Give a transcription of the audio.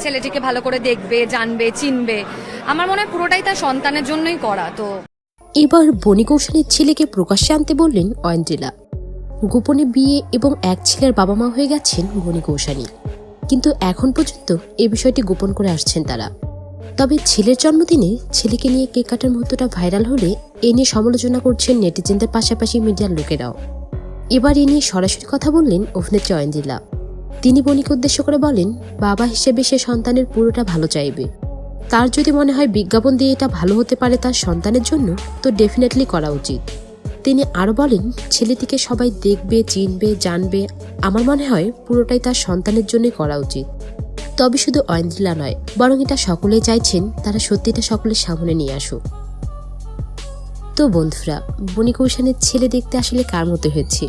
ছেলেটিকে ভালো করে দেখবে, জানবে, চিনবে। আমার মনে হয় পুরোটাই তার সন্তানের জন্যই করা, তো। এবার বনি কৌশানীর ছেলেকে প্রকাশ্যে আনতে বললেন অয়ন্দ্রিলা। গোপনে বিয়ে এবং এক ছেলের বাবা মা হয়ে গেছেন বনি কৌশানী। কিন্তু এখন পর্যন্ত এ বিষয়টি গোপন করে আসছেন তারা। তবে ছেলের জন্মদিনে ছেলেকে নিয়ে কেক কাটার মুহূর্তটা ভাইরাল হলে এ নিয়ে সমালোচনা করছেন নেটিজেনদের পাশাপাশি মিডিয়ার লোকেরাও। এবার এ নিয়ে সরাসরি কথা বললেন অভিনেত্রী অয়ন্দ্রিলা। তিনি বনিকে উদ্দেশ্য করে বলেন, বাবা হিসেবে সে সন্তানের পুরোটা ভালো চাইবে। তার যদি মনে হয় বিজ্ঞাপন দিয়ে এটা ভালো হতে পারে তার সন্তানের জন্য, তো ডেফিনেটলি করা উচিত। তিনি আরও বলেন, ছেলেটিকে সবাই দেখবে, চিনবে, জানবে, আমার মনে হয় পুরোটাই তার সন্তানের জন্যই করা উচিত। তবে শুধু ঐন্দ্রিলা নয়, বরং এটা সকলেই চাইছেন, তারা সত্যিটা সকলের সামনে নিয়ে আসুক। তো বন্ধুরা বনি কৌশানের ছেলে দেখতে আসলে কার মতো হয়েছে?